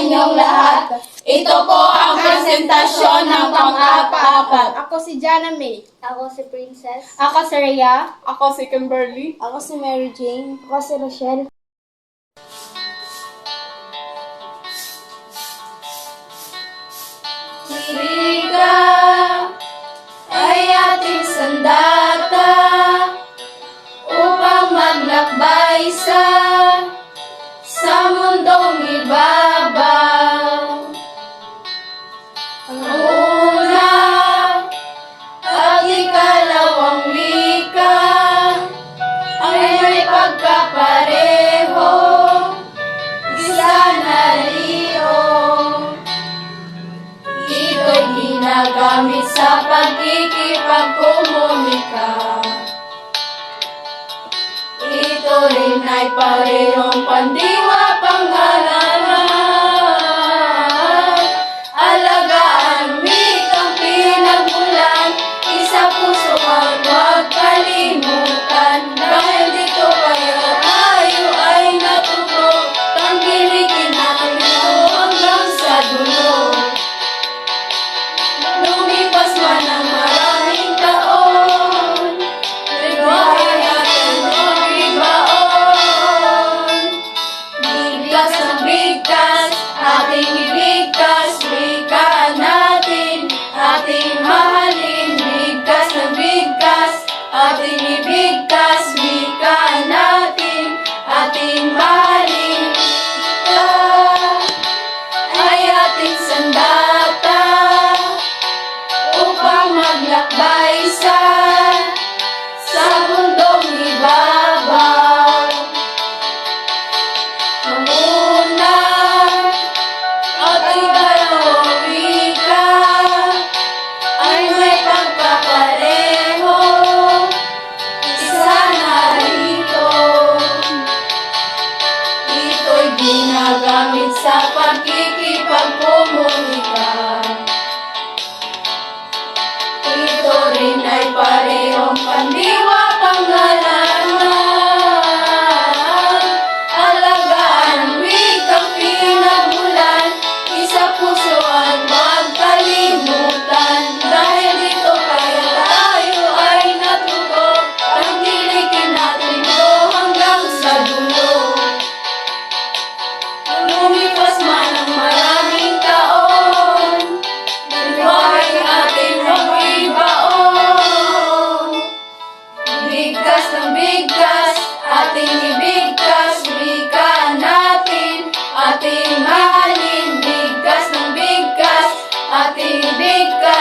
inyong lahat. Ito po ang presentasyon ng pang-apat. Ako si Jana May. Ako si Princess. Ako si Rhea. Ako si Kimberly. Ako si Mary Jane. Ako si Rochelle. Hirika ay ating sandata pagkapareho, isa na riyo. Ito'y ginagamit sa pagkikipagkomunika. Ito rin ay parehong bigkas sa pagkikipagkomunika. Ito rin ay parehong pandiwa bigkas ng bigkas, ating ibigkas, wika natin, ating mahalin, bigkas ng bigkas, ating ibigkas.